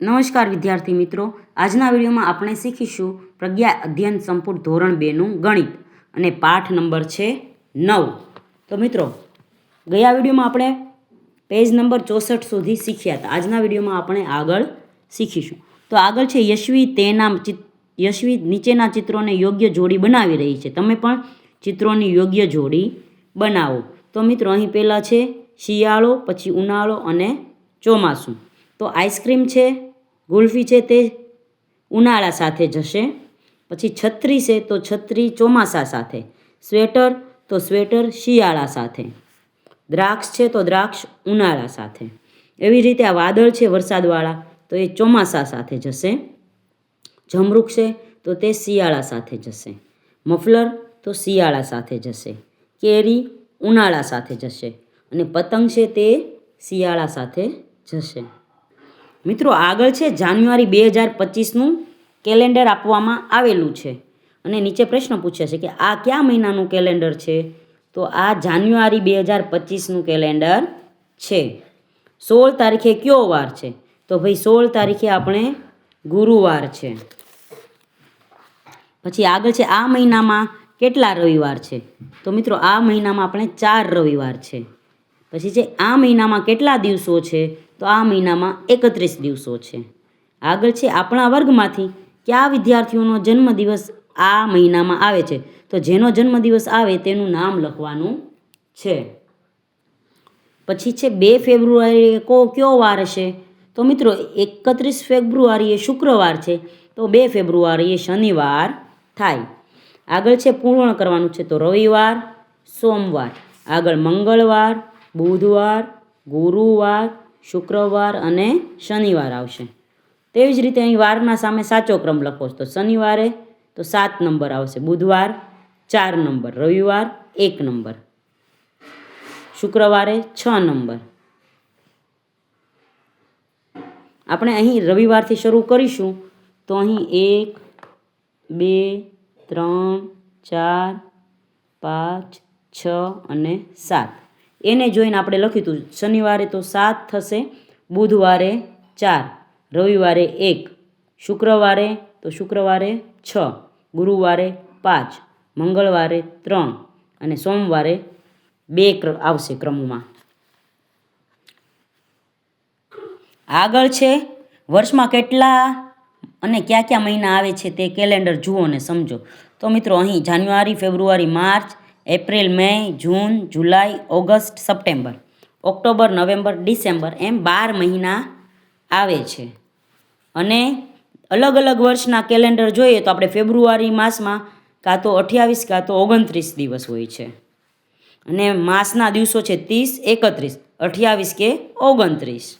નમસ્કાર વિદ્યાર્થી મિત્રો. આજના વિડીયોમાં આપણે શીખીશું પ્રજ્ઞા અધ્યયન સંપૂર્ણ ધોરણ બેનું ગણિત અને પાઠ નંબર છે નવ. તો મિત્રો, ગયા વિડીયોમાં આપણે પેજ નંબર ચોસઠ સુધી શીખ્યા હતા. આજના વિડીયોમાં આપણે આગળ શીખીશું. તો આગળ છે યશવી તેના યશવી નીચેના ચિત્રોને યોગ્ય જોડી બનાવી રહી છે. તમે પણ ચિત્રોની યોગ્ય જોડી બનાવો. તો મિત્રો, અહીં પહેલાં છે શિયાળો, પછી ઉનાળો અને ચોમાસું. તો આઈસ્ક્રીમ છે, ગુલ્ફી છે તે ઉનાળા સાથે જશે. પછી છત્રી છે તો છત્રી ચોમાસા સાથે. સ્વેટર તો સ્વેટર શિયાળા સાથે. દ્રાક્ષ છે તો દ્રાક્ષ ઉનાળા સાથે. એવી રીતે આ વાદળ છે વરસાદવાળા તો એ ચોમાસા સાથે જશે. જમરૂખ છે તો તે શિયાળા સાથે જશે. મફલર તો શિયાળા સાથે જશે. કેરી ઉનાળા સાથે જશે. અને પતંગ છે તે શિયાળા સાથે જશે. મિત્રો, આગળ છે જાન્યુઆરી બે હજાર પચીસનું કેલેન્ડર આપવામાં આવેલું છે. અને નીચે પ્રશ્ન પૂછ્યા છે કે આ કયા મહિનાનું કેલેન્ડર છે? તો આ જાન્યુઆરી બે હજાર પચીસનું કેલેન્ડર છે. સોળ તારીખે કયો વાર છે? તો ભાઈ, સોળ તારીખે આપણે ગુરુવાર છે. પછી આગળ છે આ મહિનામાં કેટલા રવિવાર છે? તો મિત્રો, આ મહિનામાં આપણે ચાર રવિવાર છે. પછી છે આ મહિનામાં કેટલા દિવસો છે? તો આ મહિનામાં એકત્રીસ દિવસો છે. આગળ છે આપણા વર્ગમાંથી કયા વિદ્યાર્થીઓનો જન્મદિવસ આ મહિનામાં આવે છે? તો જેનો જન્મદિવસ આવે તેનું નામ લખવાનું છે. પછી છે બે ફેબ્રુઆરી કો કયો વાર હશે તો મિત્રો એકત્રીસ ફેબ્રુઆરી એ શુક્રવાર છે, તો બે ફેબ્રુઆરી એ શનિવાર થાય. આગળ છે પૂર્ણ કરવાનું છે તો રવિવાર, સોમવાર. આગળ મંગળવાર, બુધવાર, ગુરુવાર શુક્રવાર અને શનિવાર આવશે. તેવી જ રીતે અહીં વારના સામે સાચો ક્રમ લખો. તો શનિવારે તો સાત નંબર આવશે. બુધવાર ચાર નંબર. રવિવાર એક નંબર. શુક્રવારે છ નંબર. આપણે અહીં રવિવારથી શરૂ કરીશું. તો અહીં એક, બે, ત્રણ, ચાર, પાંચ, છ અને સાત. એને જોઈને આપણે લખ્યું હતું શનિવારે તો સાત થશે, બુધવારે ચાર, રવિવારે એક, શુક્રવારે તો શુક્રવારે છ, ગુરુવારે પાંચ, મંગળવારે ત્રણ અને સોમવારે બે આવશે ક્રમમાં. આગળ છે, વર્ષમાં કેટલા અને કયા કયા મહિના આવે છે તે કેલેન્ડર જુઓ અને સમજો. તો મિત્રો અહીં January, February, March April, May, June, July, August, September. October, November, December એમ બાર મહિના આવે છે. અને અલગ અલગ વર્ષના કેલેન્ડર જોઈએ તો આપણે ફેબ્રુઆરી માસમાં કાં તો અઠ્યાવીસ કાં તો ઓગણત્રીસ દિવસ હોય છે. અને માસના દિવસો છે ત્રીસ, એકત્રીસ, અઠ્યાવીસ કે ઓગણત્રીસ.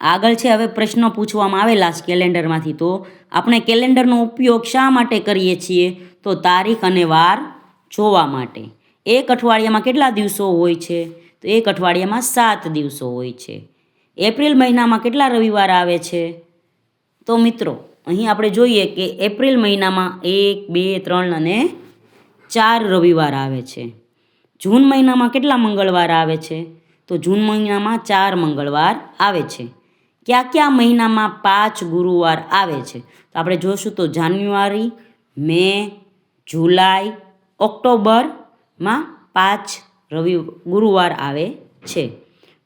આગળ છે હવે પ્રશ્નો પૂછવામાં આવેલા છે કેલેન્ડરમાંથી. તો આપણે કેલેન્ડરનો ઉપયોગ શા માટે કરીએ છીએ? તો તારીખ અને વાર જોવા માટે. એક અઠવાડિયામાં કેટલા દિવસો હોય છે? તો એક અઠવાડિયામાં સાત દિવસો હોય છે. એપ્રિલ મહિનામાં કેટલા રવિવાર આવે છે? તો મિત્રો, અહીં આપણે જોઈએ કે એપ્રિલ મહિનામાં એક, બે, ત્રણ અને ચાર રવિવાર આવે છે. જૂન મહિનામાં કેટલા મંગળવાર આવે છે? તો જૂન મહિનામાં ચાર મંગળવાર આવે છે. કયા કયા મહિનામાં પાંચ ગુરુવાર આવે છે? તો આપણે જોઈશું તો જાન્યુઆરી, મે, જુલાઈ, ઓક્ટોબરમાં પાંચ રવિ ગુરુવાર આવે છે.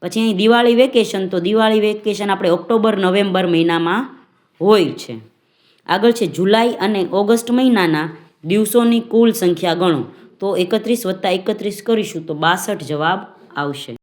પછી અહીં દિવાળી વેકેશન, તો દિવાળી વેકેશન આપણે ઓક્ટોબર, નવેમ્બર મહિનામાં હોય છે. આગળ છે જુલાઈ અને ઓગસ્ટ મહિનાના દિવસોની કુલ સંખ્યા ગણો. તો એકત્રીસ વત્તા એકત્રીસ કરીશું તો બાસઠ જવાબ આવશે.